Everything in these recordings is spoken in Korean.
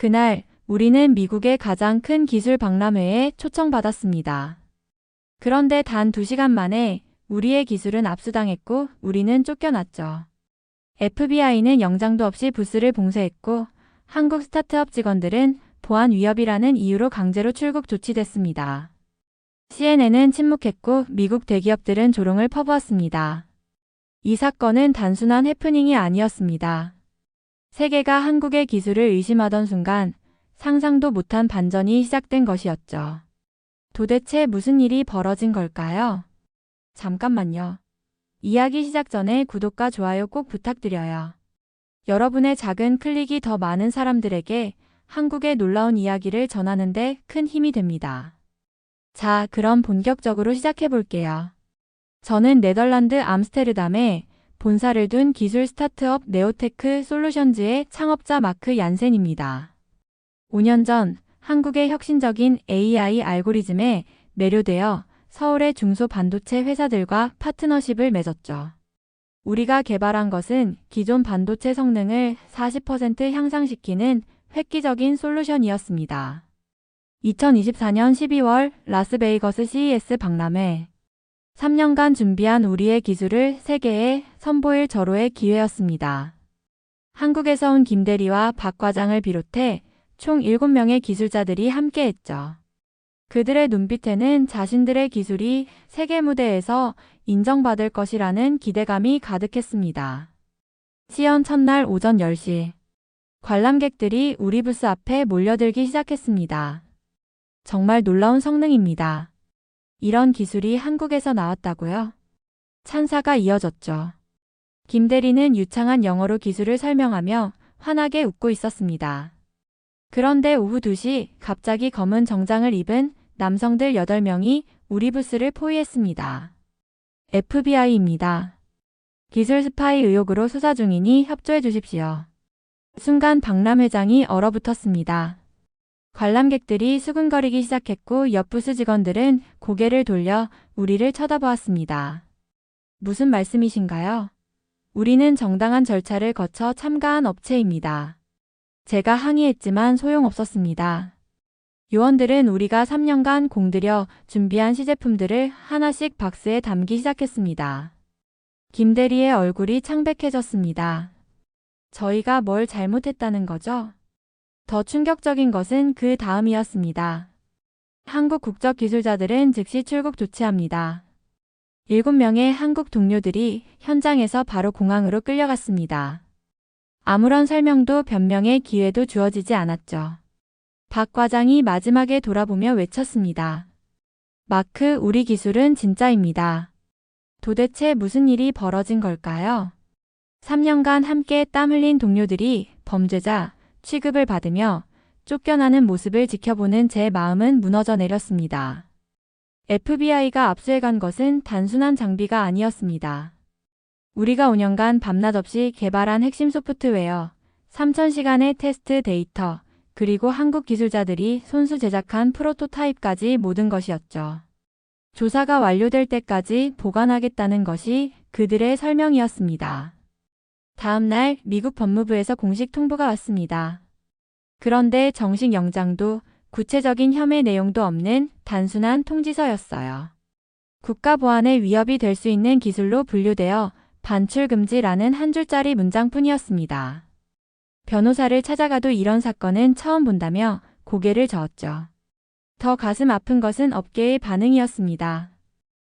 그날 우리는 미국의 가장 큰 기술 박람회에 초청받았습니다. 그런데 단 2시간 만에 우리의 기술은 압수당했고 우리는 쫓겨났죠. FBI는 영장도 없이 부스를 봉쇄했고 한국 스타트업 직원들은 보안 위협이라는 이유로 강제로 출국 조치됐습니다. CNN은 침묵했고 미국 대기업들은 조롱을 퍼부었습니다. 이 사건은 단순한 해프닝이 아니었습니다. 세계가 한국의 기술을 의심하던 순간 상상도 못한 반전이 시작된 것이었죠. 도대체 무슨 일이 벌어진 걸까요? 잠깐만요. 이야기 시작 전에 구독과 좋아요 꼭 부탁드려요. 여러분의 작은 클릭이 더 많은 사람들에게 한국의 놀라운 이야기를 전하는데 큰 힘이 됩니다. 자, 그럼 본격적으로 시작해 볼게요. 저는 네덜란드 암스테르담에 본사를 둔 기술 스타트업 네오테크 솔루션즈의 창업자 마크 얀센입니다. 5년 전 한국의 혁신적인 AI 알고리즘에 매료되어 서울의 중소 반도체 회사들과 파트너십을 맺었죠. 우리가 개발한 것은 기존 반도체 성능을 40% 향상시키는 획기적인 솔루션이었습니다. 2024년 12월 라스베이거스 CES 박람회 3년간 준비한 우리의 기술을 세계에 선보일 절호의 기회였습니다. 한국에서 온 김대리와 박 과장을 비롯해 총 7명의 기술자들이 함께했죠. 그들의 눈빛에는 자신들의 기술이 세계 무대에서 인정받을 것이라는 기대감이 가득했습니다. 시연 첫날 오전 10시. 관람객들이 우리 부스 앞에 몰려들기 시작했습니다. 정말 놀라운 성능입니다. 이런 기술이 한국에서 나왔다고요? 찬사가 이어졌죠. 김 대리는 유창한 영어로 기술을 설명하며 환하게 웃고 있었습니다. 그런데 오후 2시 갑자기 검은 정장을 입은 남성들 8명이 우리 부스를 포위했습니다. FBI입니다. 기술 스파이 의혹으로 수사 중이니 협조해 주십시오. 순간 박람 회장이 얼어붙었습니다. 관람객들이 수근거리기 시작했고 옆 부스 직원들은 고개를 돌려 우리를 쳐다보았습니다. 무슨 말씀이신가요? 우리는 정당한 절차를 거쳐 참가한 업체입니다. 제가 항의했지만 소용없었습니다. 요원들은 우리가 3년간 공들여 준비한 시제품들을 하나씩 박스에 담기 시작했습니다. 김대리의 얼굴이 창백해졌습니다. 저희가 뭘 잘못했다는 거죠? 더 충격적인 것은 그 다음이었습니다. 한국 국적 기술자들은 즉시 출국 조치합니다. 7명의 한국 동료들이 현장에서 바로 공항으로 끌려갔습니다. 아무런 설명도 변명의 기회도 주어지지 않았죠. 박 과장이 마지막에 돌아보며 외쳤습니다. 마크, 우리 기술은 진짜입니다. 도대체 무슨 일이 벌어진 걸까요? 3년간 함께 땀 흘린 동료들이 범죄자 취급을 받으며 쫓겨나는 모습을 지켜보는 제 마음은 무너져 내렸습니다. FBI가 압수해간 것은 단순한 장비가 아니었습니다. 우리가 5년간 밤낮 없이 개발한 핵심 소프트웨어, 3,000시간의 테스트 데이터, 그리고 한국 기술자들이 손수 제작한 프로토타입까지 모든 것이었죠. 조사가 완료될 때까지 보관하겠다는 것이 그들의 설명이었습니다. 다음 날 미국 법무부에서 공식 통보가 왔습니다. 그런데 정식 영장도 구체적인 혐의 내용도 없는 단순한 통지서였어요. 국가 보안에 위협이 될 수 있는 기술로 분류되어 반출 금지라는 한 줄짜리 문장뿐이었습니다. 변호사를 찾아가도 이런 사건은 처음 본다며 고개를 저었죠. 더 가슴 아픈 것은 업계의 반응이었습니다.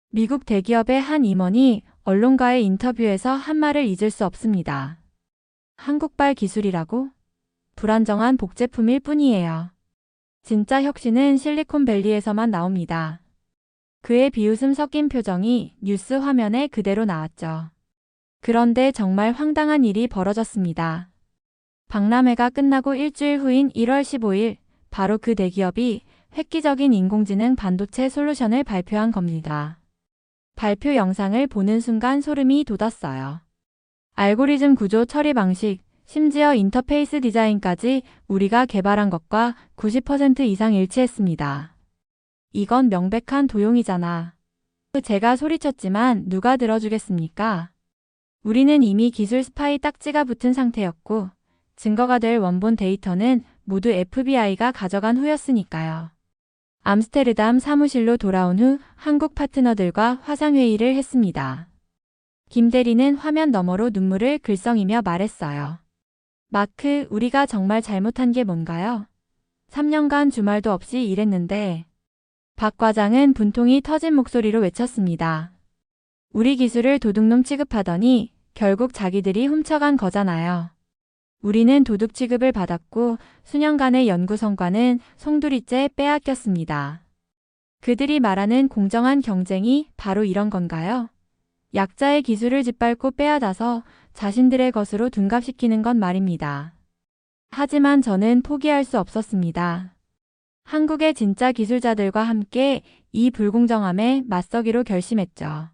미국 대기업의 한 임원이 언론과의 인터뷰에서 한 말을 잊을 수 없습니다. 한국발 기술이라고? 불안정한 복제품일 뿐이에요. 진짜 혁신은 실리콘밸리에서만 나옵니다. 그의 비웃음 섞인 표정이 뉴스 화면에 그대로 나왔죠. 그런데 정말 황당한 일이 벌어졌습니다. 박람회가 끝나고 일주일 후인 1월 15일, 바로 그 대기업이 획기적인 인공지능 반도체 솔루션을 발표한 겁니다. 발표 영상을 보는 순간 소름이 돋았어요. 알고리즘 구조 처리 방식, 심지어 인터페이스 디자인까지 우리가 개발한 것과 90% 이상 일치했습니다. 이건 명백한 도용이잖아. 제가 소리쳤지만 누가 들어주겠습니까? 우리는 이미 기술 스파이 딱지가 붙은 상태였고 증거가 될 원본 데이터는 모두 FBI가 가져간 후였으니까요. 암스테르담 사무실로 돌아온 후 한국 파트너들과 화상회의를 했습니다. 김 대리는 화면 너머로 눈물을 글썽이며 말했어요. 마크, 우리가 정말 잘못한 게 뭔가요? 3년간 주말도 없이 일했는데. 박 과장은 분통이 터진 목소리로 외쳤습니다. 우리 기술을 도둑놈 취급하더니 결국 자기들이 훔쳐간 거잖아요. 우리는 도둑 취급을 받았고 수년간의 연구 성과는 송두리째 빼앗겼습니다. 그들이 말하는 공정한 경쟁이 바로 이런 건가요? 약자의 기술을 짓밟고 빼앗아서 자신들의 것으로 둔갑시키는 건 말입니다. 하지만 저는 포기할 수 없었습니다. 한국의 진짜 기술자들과 함께 이 불공정함에 맞서기로 결심했죠.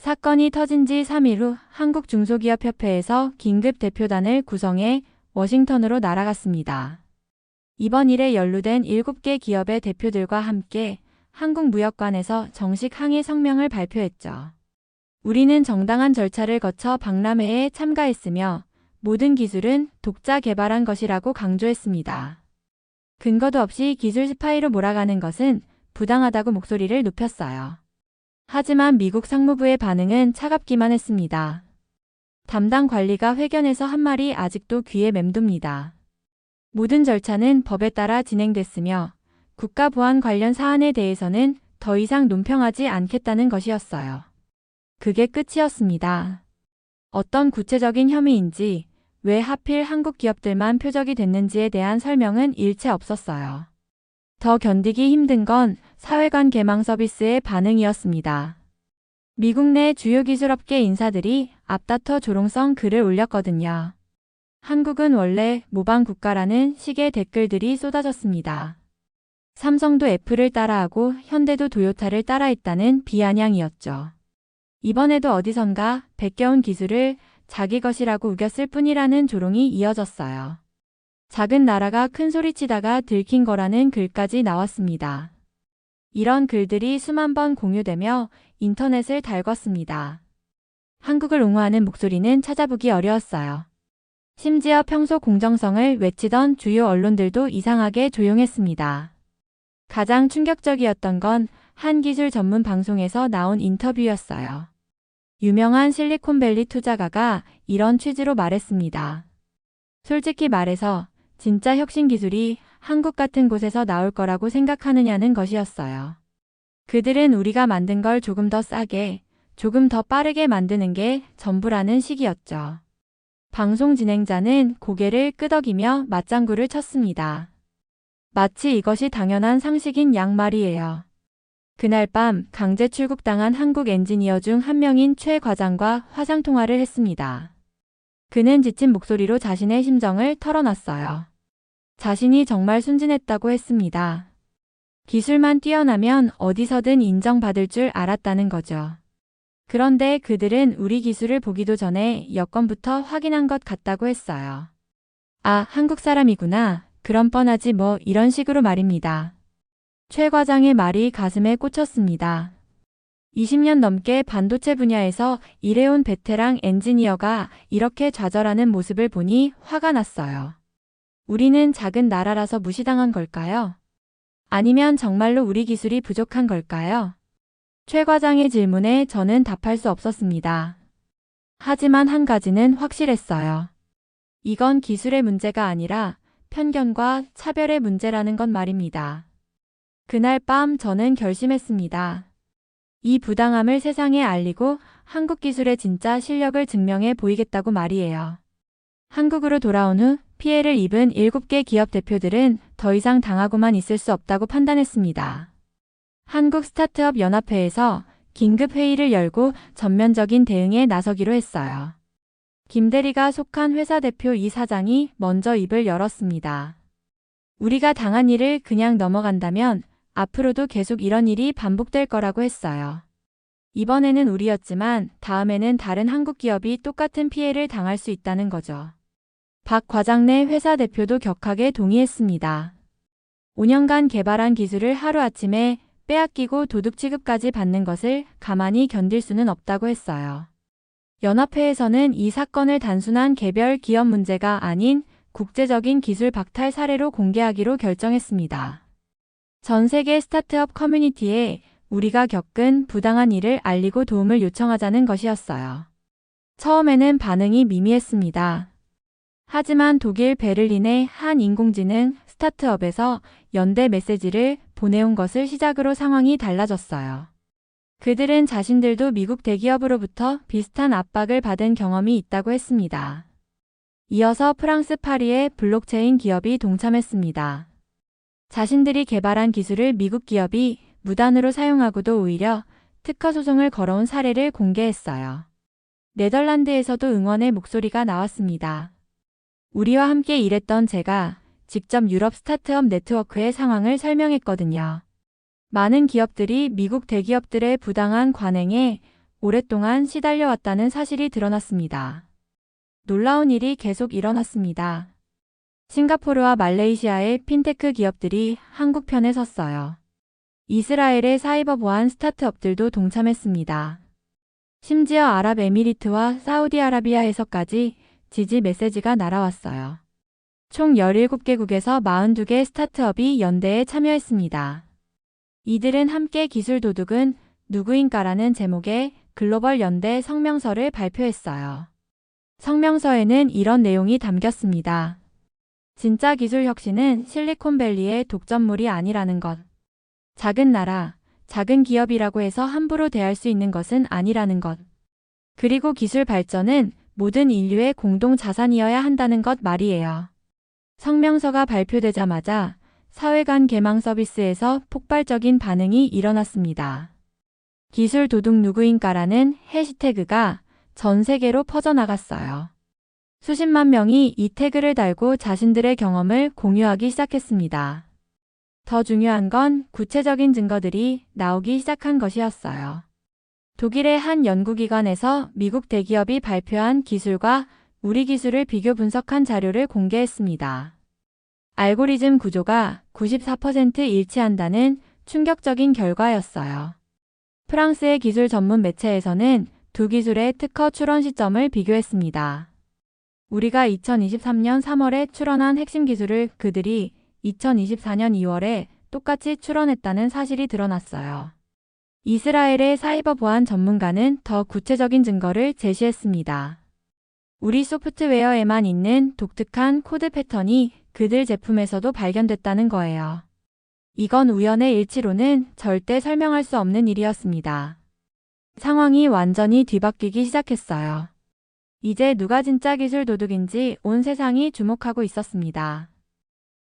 사건이 터진 지 3일 후 한국중소기업협회에서 긴급 대표단을 구성해 워싱턴으로 날아갔습니다. 이번 일에 연루된 7개 기업의 대표들과 함께 한국무역관에서 정식 항의 성명을 발표했죠. 우리는 정당한 절차를 거쳐 박람회에 참가했으며 모든 기술은 독자 개발한 것이라고 강조했습니다. 근거도 없이 기술 스파이로 몰아가는 것은 부당하다고 목소리를 높였어요. 하지만 미국 상무부의 반응은 차갑기만 했습니다. 담당 관리가 회견에서 한 말이 아직도 귀에 맴돕니다. 모든 절차는 법에 따라 진행됐으며 국가보안 관련 사안에 대해서는 더 이상 논평하지 않겠다는 것이었어요. 그게 끝이었습니다. 어떤 구체적인 혐의인지 왜 하필 한국 기업들만 표적이 됐는지에 대한 설명은 일체 없었어요. 더 견디기 힘든 건 사회관 개망 서비스의 반응이었습니다. 미국 내 주요 기술업계 인사들이 앞다퉈 조롱성 글을 올렸거든요. 한국은 원래 모방 국가라는 식의 댓글들이 쏟아졌습니다. 삼성도 애플을 따라하고 현대도 도요타를 따라했다는 비아냥이었죠. 이번에도 어디선가 베껴온 기술을 자기 것이라고 우겼을 뿐이라는 조롱이 이어졌어요. 작은 나라가 큰 소리치다가 들킨 거라는 글까지 나왔습니다. 이런 글들이 수만 번 공유되며 인터넷을 달궜습니다. 한국을 옹호하는 목소리는 찾아보기 어려웠어요. 심지어 평소 공정성을 외치던 주요 언론들도 이상하게 조용했습니다. 가장 충격적이었던 건 한 기술 전문 방송에서 나온 인터뷰였어요. 유명한 실리콘밸리 투자가가 이런 취지로 말했습니다. 솔직히 말해서 진짜 혁신 기술이 한국 같은 곳에서 나올 거라고 생각하느냐는 것이었어요. 그들은 우리가 만든 걸 조금 더 싸게, 조금 더 빠르게 만드는 게 전부라는 식이었죠. 방송 진행자는 고개를 끄덕이며 맞장구를 쳤습니다. 마치 이것이 당연한 상식인 양 말이에요. 그날 밤 강제 출국당한 한국 엔지니어 중 한 명인 최 과장과 화상통화를 했습니다. 그는 지친 목소리로 자신의 심정을 털어놨어요. 자신이 정말 순진했다고 했습니다. 기술만 뛰어나면 어디서든 인정받을 줄 알았다는 거죠. 그런데 그들은 우리 기술을 보기도 전에 여권부터 확인한 것 같다고 했어요. 아, 한국 사람이구나. 그럼 뻔하지 뭐 이런 식으로 말입니다. 최 과장의 말이 가슴에 꽂혔습니다. 20년 넘게 반도체 분야에서 일해온 베테랑 엔지니어가 이렇게 좌절하는 모습을 보니 화가 났어요. 우리는 작은 나라라서 무시당한 걸까요? 아니면 정말로 우리 기술이 부족한 걸까요? 최 과장의 질문에 저는 답할 수 없었습니다. 하지만 한 가지는 확실했어요. 이건 기술의 문제가 아니라 편견과 차별의 문제라는 건 말입니다. 그날 밤 저는 결심했습니다. 이 부당함을 세상에 알리고 한국 기술의 진짜 실력을 증명해 보이겠다고 말이에요. 한국으로 돌아온 후 피해를 입은 7개 기업 대표들은 더 이상 당하고만 있을 수 없다고 판단했습니다. 한국 스타트업 연합회에서 긴급 회의를 열고 전면적인 대응에 나서기로 했어요. 김 대리가 속한 회사 대표 이 사장이 먼저 입을 열었습니다. 우리가 당한 일을 그냥 넘어간다면 앞으로도 계속 이런 일이 반복될 거라고 했어요. 이번에는 우리였지만 다음에는 다른 한국 기업이 똑같은 피해를 당할 수 있다는 거죠. 박 과장 내 회사 대표도 격하게 동의했습니다. 5년간 개발한 기술을 하루아침에 빼앗기고 도둑 취급까지 받는 것을 가만히 견딜 수는 없다고 했어요. 연합회에서는 이 사건을 단순한 개별 기업 문제가 아닌 국제적인 기술 박탈 사례로 공개하기로 결정했습니다. 전 세계 스타트업 커뮤니티에 우리가 겪은 부당한 일을 알리고 도움을 요청하자는 것이었어요. 처음에는 반응이 미미했습니다. 하지만 독일 베를린의 한 인공지능 스타트업에서 연대 메시지를 보내온 것을 시작으로 상황이 달라졌어요. 그들은 자신들도 미국 대기업으로부터 비슷한 압박을 받은 경험이 있다고 했습니다. 이어서 프랑스 파리의 블록체인 기업이 동참했습니다. 자신들이 개발한 기술을 미국 기업이 무단으로 사용하고도 오히려 특허 소송을 걸어온 사례를 공개했어요. 네덜란드에서도 응원의 목소리가 나왔습니다. 우리와 함께 일했던 제가 직접 유럽 스타트업 네트워크의 상황을 설명했거든요. 많은 기업들이 미국 대기업들의 부당한 관행에 오랫동안 시달려왔다는 사실이 드러났습니다. 놀라운 일이 계속 일어났습니다. 싱가포르와 말레이시아의 핀테크 기업들이 한국 편에 섰어요. 이스라엘의 사이버 보안 스타트업들도 동참했습니다. 심지어 아랍에미리트와 사우디아라비아에서까지 지지 메시지가 날아왔어요. 총 17개국에서 42개 스타트업이 연대에 참여했습니다. 이들은 함께 기술 도둑은 누구인가라는 제목의 글로벌 연대 성명서를 발표했어요. 성명서에는 이런 내용이 담겼습니다. 진짜 기술 혁신은 실리콘밸리의 독점물이 아니라는 것. 작은 나라, 작은 기업이라고 해서 함부로 대할 수 있는 것은 아니라는 것. 그리고 기술 발전은 모든 인류의 공동 자산이어야 한다는 것 말이에요. 성명서가 발표되자마자 사회간 개망 서비스에서 폭발적인 반응이 일어났습니다. 기술 도둑 누구인가라는 해시태그가 전 세계로 퍼져나갔어요. 수십만 명이 이 태그를 달고 자신들의 경험을 공유하기 시작했습니다. 더 중요한 건 구체적인 증거들이 나오기 시작한 것이었어요. 독일의 한 연구기관에서 미국 대기업이 발표한 기술과 우리 기술을 비교 분석한 자료를 공개했습니다. 알고리즘 구조가 94% 일치한다는 충격적인 결과였어요. 프랑스의 기술 전문 매체에서는 두 기술의 특허 출원 시점을 비교했습니다. 우리가 2023년 3월에 출원한 핵심 기술을 그들이 2024년 2월에 똑같이 출원했다는 사실이 드러났어요. 이스라엘의 사이버 보안 전문가는 더 구체적인 증거를 제시했습니다. 우리 소프트웨어에만 있는 독특한 코드 패턴이 그들 제품에서도 발견됐다는 거예요. 이건 우연의 일치로는 절대 설명할 수 없는 일이었습니다. 상황이 완전히 뒤바뀌기 시작했어요. 이제 누가 진짜 기술 도둑인지 온 세상이 주목하고 있었습니다.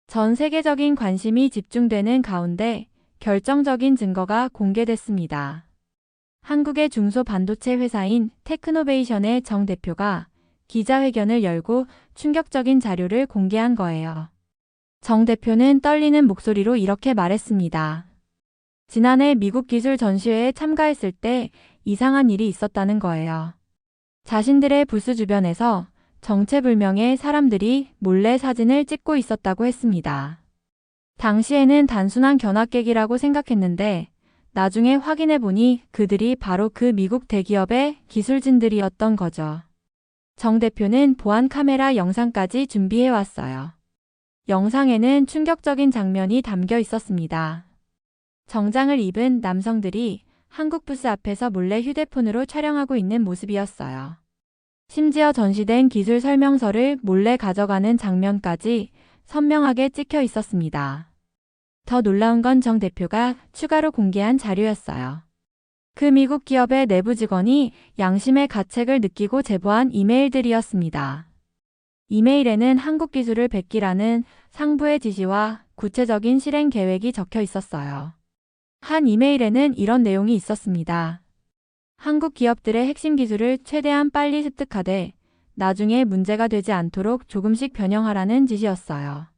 전 세계적인 관심이 집중되는 가운데 결정적인 증거가 공개됐습니다. 한국의 중소 반도체 회사인 테크노베이션의 정 대표가 기자회견을 열고 충격적인 자료를 공개한 거예요. 정 대표는 떨리는 목소리로 이렇게 말했습니다. 지난해 미국 기술 전시회에 참가했을 때 이상한 일이 있었다는 거예요. 자신들의 부스 주변에서 정체불명의 사람들이 몰래 사진을 찍고 있었다고 했습니다. 당시에는 단순한 견학객이라고 생각했는데 나중에 확인해 보니 그들이 바로 그 미국 대기업의 기술진들이었던 거죠. 정 대표는 보안 카메라 영상까지 준비해 왔어요. 영상에는 충격적인 장면이 담겨 있었습니다. 정장을 입은 남성들이 한국 부스 앞에서 몰래 휴대폰으로 촬영하고 있는 모습이었어요. 심지어 전시된 기술 설명서를 몰래 가져가는 장면까지 선명하게 찍혀 있었습니다. 더 놀라운 건 정 대표가 추가로 공개한 자료였어요. 그 미국 기업의 내부 직원이 양심의 가책을 느끼고 제보한 이메일들이었습니다. 이메일에는 한국 기술을 베끼라는 상부의 지시와 구체적인 실행 계획이 적혀 있었어요. 한 이메일에는 이런 내용이 있었습니다. 한국 기업들의 핵심 기술을 최대한 빨리 습득하되 나중에 문제가 되지 않도록 조금씩 변형하라는 지시였어요.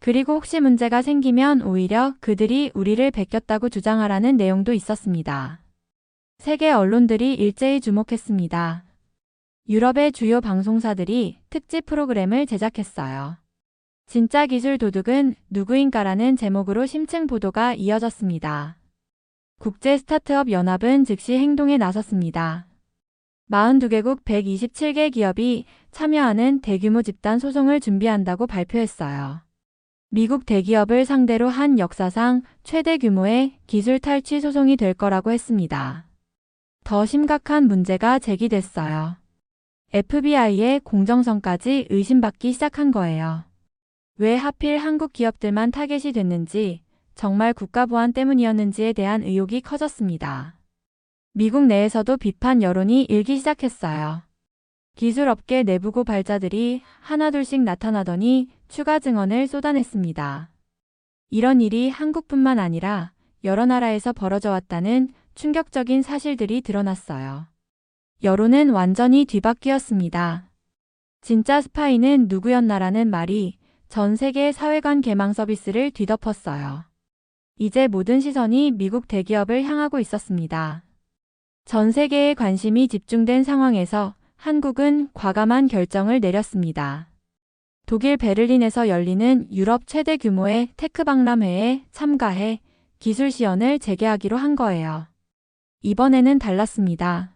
그리고 혹시 문제가 생기면 오히려 그들이 우리를 베꼈다고 주장하라는 내용도 있었습니다. 세계 언론들이 일제히 주목했습니다. 유럽의 주요 방송사들이 특집 프로그램을 제작했어요. 진짜 기술 도둑은 누구인가라는 제목으로 심층 보도가 이어졌습니다. 국제 스타트업 연합은 즉시 행동에 나섰습니다. 42개국 127개 기업이 참여하는 대규모 집단 소송을 준비한다고 발표했어요. 미국 대기업을 상대로 한 역사상 최대 규모의 기술 탈취 소송이 될 거라고 했습니다. 더 심각한 문제가 제기됐어요. FBI의 공정성까지 의심받기 시작한 거예요. 왜 하필 한국 기업들만 타겟이 됐는지, 정말 국가보안 때문이었는지에 대한 의혹이 커졌습니다. 미국 내에서도 비판 여론이 일기 시작했어요. 기술업계 내부 고 발자들이 하나둘씩 나타나더니 추가 증언을 쏟아냈습니다. 이런 일이 한국뿐만 아니라 여러 나라에서 벌어져 왔다는 충격적인 사실들이 드러났어요. 여론은 완전히 뒤바뀌었습니다. 진짜 스파이는 누구였나라는 말이 전 세계 사회관 개망 서비스를 뒤덮었어요. 이제 모든 시선이 미국 대기업을 향하고 있었습니다. 전 세계의 관심이 집중된 상황에서 한국은 과감한 결정을 내렸습니다. 독일 베를린에서 열리는 유럽 최대 규모의 테크 박람회에 참가해 기술 시연을 재개하기로 한 거예요. 이번에는 달랐습니다.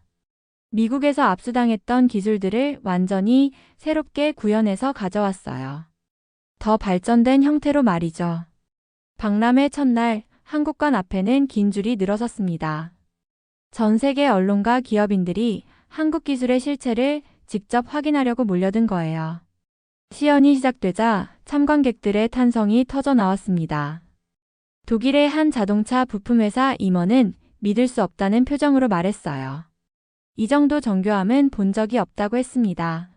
미국에서 압수당했던 기술들을 완전히 새롭게 구현해서 가져왔어요. 더 발전된 형태로 말이죠. 박람회 첫날 한국관 앞에는 긴 줄이 늘어섰습니다. 전 세계 언론과 기업인들이 한국 기술의 실체를 직접 확인하려고 몰려든 거예요. 시연이 시작되자 참관객들의 탄성이 터져 나왔습니다. 독일의 한 자동차 부품회사 임원은 믿을 수 없다는 표정으로 말했어요. 이 정도 정교함은 본 적이 없다고 했습니다.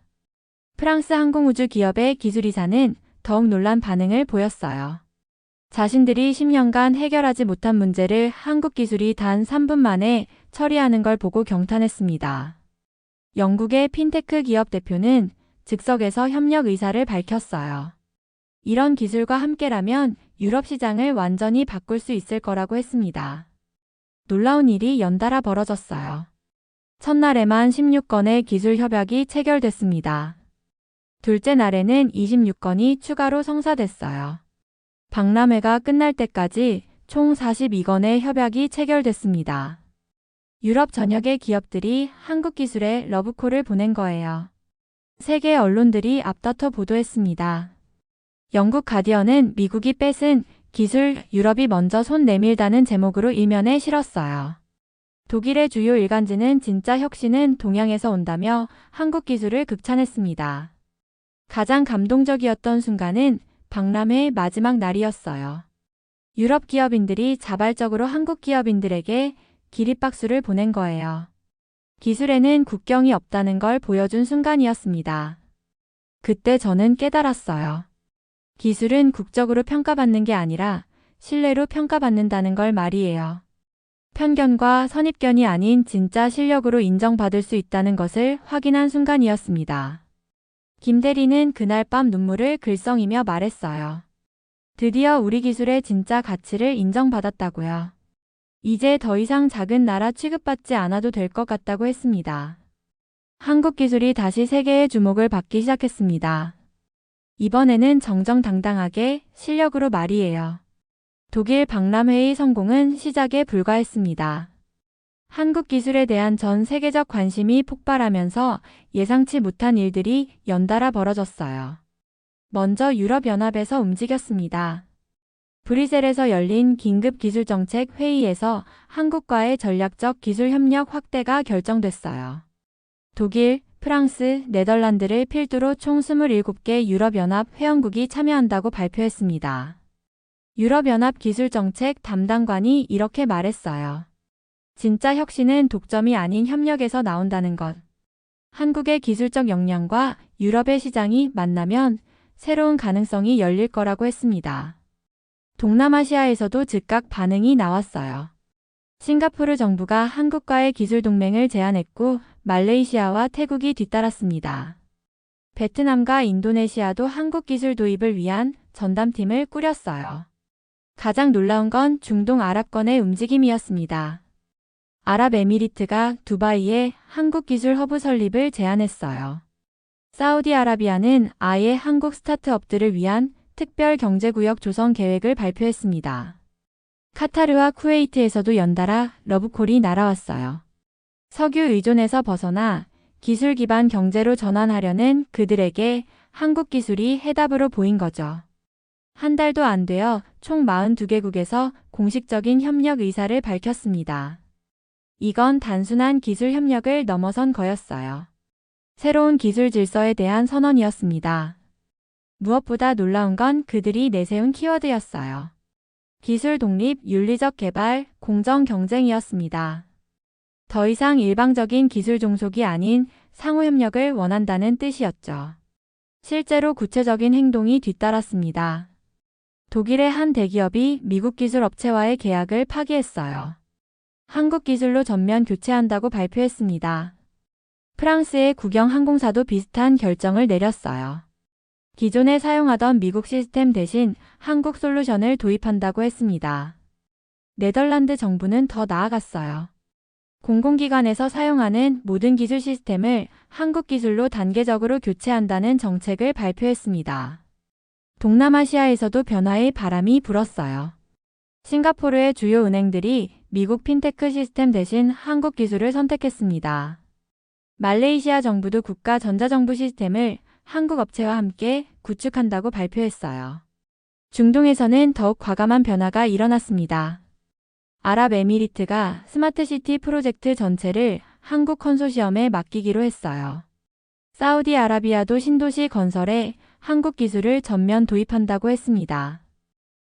프랑스 항공우주 기업의 기술이사는 더욱 놀란 반응을 보였어요. 자신들이 10년간 해결하지 못한 문제를 한국 기술이 단 3분 만에 처리하는 걸 보고 경탄했습니다. 영국의 핀테크 기업 대표는 즉석에서 협력 의사를 밝혔어요. 이런 기술과 함께라면 유럽 시장을 완전히 바꿀 수 있을 거라고 했습니다. 놀라운 일이 연달아 벌어졌어요. 첫날에만 16건의 기술 협약이 체결됐습니다. 둘째 날에는 26건이 추가로 성사됐어요. 박람회가 끝날 때까지 총 42건의 협약이 체결됐습니다. 유럽 전역의 기업들이 한국 기술에 러브콜을 보낸 거예요. 세계 언론들이 앞다퉈 보도했습니다. 영국 가디언은 미국이 뺏은 기술 유럽이 먼저 손 내밀다는 제목으로 일면에 실었어요. 독일의 주요 일간지는 진짜 혁신은 동양에서 온다며 한국 기술을 극찬했습니다. 가장 감동적이었던 순간은 박람회 마지막 날이었어요. 유럽 기업인들이 자발적으로 한국 기업인들에게 기립박수를 보낸 거예요. 기술에는 국경이 없다는 걸 보여준 순간이었습니다. 그때 저는 깨달았어요. 기술은 국적으로 평가받는 게 아니라 신뢰로 평가받는다는 걸 말이에요. 편견과 선입견이 아닌 진짜 실력으로 인정받을 수 있다는 것을 확인한 순간이었습니다. 김 대리는 그날 밤 눈물을 글썽이며 말했어요. 드디어 우리 기술의 진짜 가치를 인정받았다고요. 이제 더 이상 작은 나라 취급받지 않아도 될 것 같다고 했습니다. 한국 기술이 다시 세계의 주목을 받기 시작했습니다. 이번에는 정정당당하게 실력으로 말이에요. 독일 박람회의 성공은 시작에 불과했습니다. 한국 기술에 대한 전 세계적 관심이 폭발하면서 예상치 못한 일들이 연달아 벌어졌어요. 먼저 유럽연합에서 움직였습니다. 브리셀에서 열린 긴급 기술정책 회의에서 한국과의 전략적 기술 협력 확대가 결정됐어요. 독일, 프랑스, 네덜란드를 필두로 총 27개 유럽연합 회원국이 참여한다고 발표했습니다. 유럽연합 기술정책 담당관이 이렇게 말했어요. 진짜 혁신은 독점이 아닌 협력에서 나온다는 것. 한국의 기술적 역량과 유럽의 시장이 만나면 새로운 가능성이 열릴 거라고 했습니다. 동남아시아에서도 즉각 반응이 나왔어요. 싱가포르 정부가 한국과의 기술 동맹을 제안했고 말레이시아와 태국이 뒤따랐습니다. 베트남과 인도네시아도 한국 기술 도입을 위한 전담팀을 꾸렸어요. 가장 놀라운 건 중동 아랍권의 움직임이었습니다. 아랍에미리트가 두바이에 한국 기술 허브 설립을 제안했어요. 사우디아라비아는 아예 한국 스타트업들을 위한 특별 경제구역 조성 계획을 발표했습니다. 카타르와 쿠웨이트에서도 연달아 러브콜이 날아왔어요. 석유 의존에서 벗어나 기술 기반 경제로 전환하려는 그들에게 한국 기술이 해답으로 보인 거죠. 한 달도 안 되어 총 42개국에서 공식적인 협력 의사를 밝혔습니다. 이건 단순한 기술 협력을 넘어선 거였어요. 새로운 기술 질서에 대한 선언이었습니다. 무엇보다 놀라운 건 그들이 내세운 키워드였어요. 기술 독립, 윤리적 개발, 공정 경쟁이었습니다. 더 이상 일방적인 기술 종속이 아닌 상호 협력을 원한다는 뜻이었죠. 실제로 구체적인 행동이 뒤따랐습니다. 독일의 한 대기업이 미국 기술 업체와의 계약을 파기했어요. 한국 기술로 전면 교체한다고 발표했습니다. 프랑스의 국영 항공사도 비슷한 결정을 내렸어요. 기존에 사용하던 미국 시스템 대신 한국 솔루션을 도입한다고 했습니다. 네덜란드 정부는 더 나아갔어요. 공공기관에서 사용하는 모든 기술 시스템을 한국 기술로 단계적으로 교체한다는 정책을 발표했습니다. 동남아시아에서도 변화의 바람이 불었어요. 싱가포르의 주요 은행들이 미국 핀테크 시스템 대신 한국 기술을 선택했습니다. 말레이시아 정부도 국가 전자정부 시스템을 한국 업체와 함께 구축한다고 발표했어요. 중동에서는 더욱 과감한 변화가 일어났습니다. 아랍에미리트가 스마트시티 프로젝트 전체를 한국 컨소시엄에 맡기기로 했어요. 사우디아라비아도 신도시 건설에 한국 기술을 전면 도입한다고 했습니다.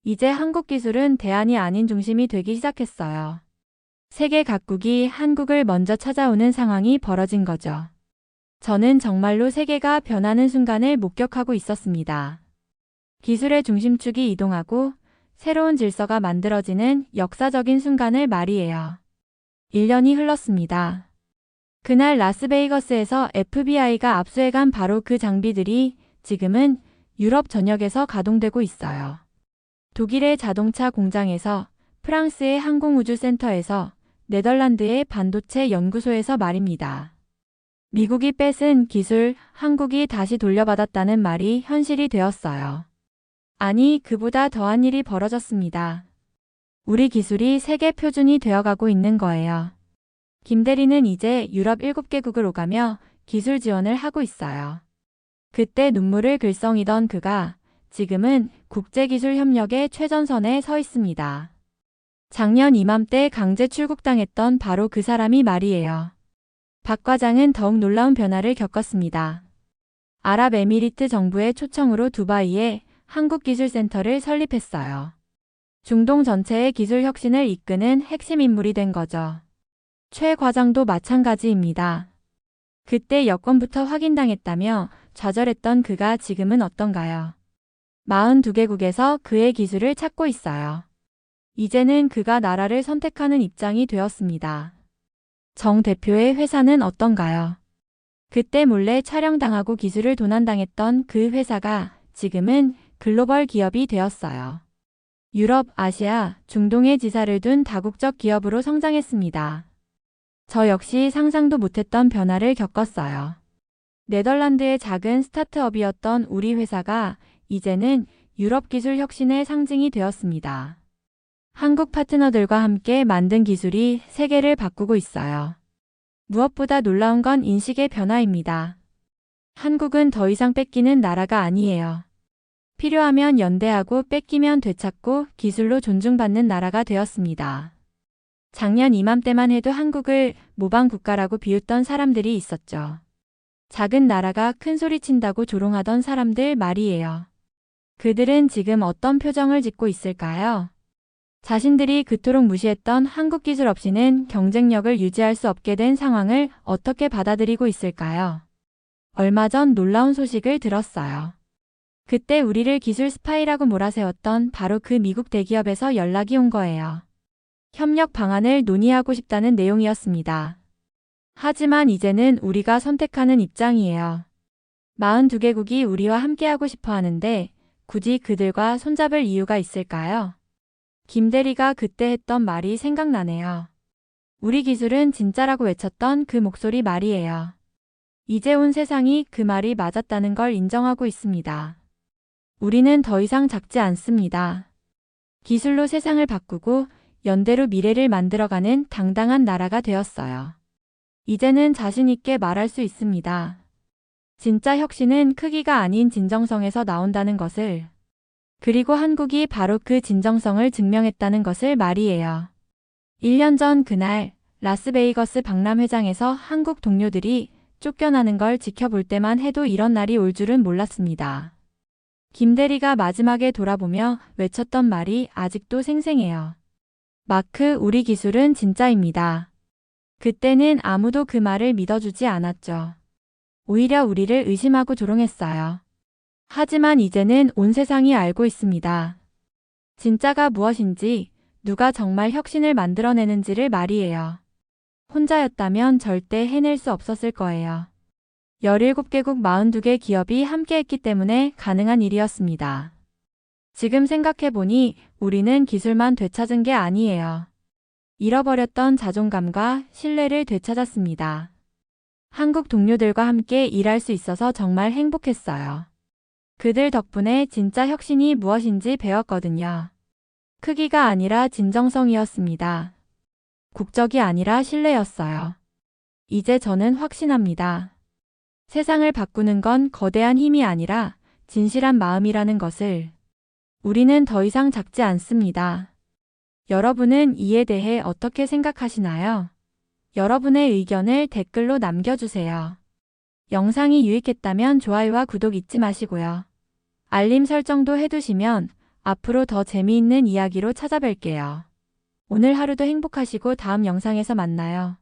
이제 한국 기술은 대안이 아닌 중심이 되기 시작했어요. 세계 각국이 한국을 먼저 찾아오는 상황이 벌어진 거죠. 저는 정말로 세계가 변하는 순간을 목격하고 있었습니다. 기술의 중심축이 이동하고 새로운 질서가 만들어지는 역사적인 순간을 말이에요. 1년이 흘렀습니다. 그날 라스베이거스에서 FBI가 압수해간 바로 그 장비들이 지금은 유럽 전역에서 가동되고 있어요. 독일의 자동차 공장에서 프랑스의 항공우주센터에서 네덜란드의 반도체 연구소에서 말입니다. 미국이 뺏은 기술 한국이 다시 돌려받았다는 말이 현실이 되었어요. 아니, 그보다 더한 일이 벌어졌습니다. 우리 기술이 세계 표준이 되어가고 있는 거예요. 김 대리는 이제 유럽 7개국을 오가며 기술 지원을 하고 있어요. 그때 눈물을 글썽이던 그가 지금은 국제기술협력의 최전선에 서 있습니다. 작년 이맘때 강제 출국당했던 바로 그 사람이 말이에요. 박 과장은 더욱 놀라운 변화를 겪었습니다. 아랍에미리트 정부의 초청으로 두바이에 한국기술센터를 설립했어요. 중동 전체의 기술 혁신을 이끄는 핵심 인물이 된 거죠. 최 과장도 마찬가지입니다. 그때 여권부터 확인당했다며 좌절했던 그가 지금은 어떤가요? 42개국에서 그의 기술을 찾고 있어요. 이제는 그가 나라를 선택하는 입장이 되었습니다. 정 대표의 회사는 어떤가요? 그때 몰래 촬영당하고 기술을 도난당했던 그 회사가 지금은 글로벌 기업이 되었어요. 유럽, 아시아, 중동의 지사를 둔 다국적 기업으로 성장했습니다. 저 역시 상상도 못했던 변화를 겪었어요. 네덜란드의 작은 스타트업이었던 우리 회사가 이제는 유럽 기술 혁신의 상징이 되었습니다. 한국 파트너들과 함께 만든 기술이 세계를 바꾸고 있어요. 무엇보다 놀라운 건 인식의 변화입니다. 한국은 더 이상 뺏기는 나라가 아니에요. 필요하면 연대하고 뺏기면 되찾고 기술로 존중받는 나라가 되었습니다. 작년 이맘때만 해도 한국을 모방 국가라고 비웃던 사람들이 있었죠. 작은 나라가 큰 소리 친다고 조롱하던 사람들 말이에요. 그들은 지금 어떤 표정을 짓고 있을까요? 자신들이 그토록 무시했던 한국 기술 없이는 경쟁력을 유지할 수 없게 된 상황을 어떻게 받아들이고 있을까요? 얼마 전 놀라운 소식을 들었어요. 그때 우리를 기술 스파이라고 몰아세웠던 바로 그 미국 대기업에서 연락이 온 거예요. 협력 방안을 논의하고 싶다는 내용이었습니다. 하지만 이제는 우리가 선택하는 입장이에요. 42개국이 우리와 함께하고 싶어 하는데 굳이 그들과 손잡을 이유가 있을까요? 김 대리가 그때 했던 말이 생각나네요. 우리 기술은 진짜라고 외쳤던 그 목소리 말이에요. 이제 온 세상이 그 말이 맞았다는 걸 인정하고 있습니다. 우리는 더 이상 작지 않습니다. 기술로 세상을 바꾸고 연대로 미래를 만들어가는 당당한 나라가 되었어요. 이제는 자신있게 말할 수 있습니다. 진짜 혁신은 크기가 아닌 진정성에서 나온다는 것을, 그리고 한국이 바로 그 진정성을 증명했다는 것을 말이에요. 1년 전 그날, 라스베이거스 박람회장에서 한국 동료들이 쫓겨나는 걸 지켜볼 때만 해도 이런 날이 올 줄은 몰랐습니다. 김대리가 마지막에 돌아보며 외쳤던 말이 아직도 생생해요. 마크, 우리 기술은 진짜입니다. 그때는 아무도 그 말을 믿어주지 않았죠. 오히려 우리를 의심하고 조롱했어요. 하지만 이제는 온 세상이 알고 있습니다. 진짜가 무엇인지, 누가 정말 혁신을 만들어내는지를 말이에요. 혼자였다면 절대 해낼 수 없었을 거예요. 17개국 42개 기업이 함께했기 때문에 가능한 일이었습니다. 지금 생각해보니 우리는 기술만 되찾은 게 아니에요. 잃어버렸던 자존감과 신뢰를 되찾았습니다. 한국 동료들과 함께 일할 수 있어서 정말 행복했어요. 그들 덕분에 진짜 혁신이 무엇인지 배웠거든요. 크기가 아니라 진정성이었습니다. 국적이 아니라 신뢰였어요. 이제 저는 확신합니다. 세상을 바꾸는 건 거대한 힘이 아니라 진실한 마음이라는 것을 우리는 더 이상 작지 않습니다. 여러분은 이에 대해 어떻게 생각하시나요? 여러분의 의견을 댓글로 남겨주세요. 영상이 유익했다면 좋아요와 구독 잊지 마시고요. 알림 설정도 해두시면 앞으로 더 재미있는 이야기로 찾아뵐게요. 오늘 하루도 행복하시고 다음 영상에서 만나요.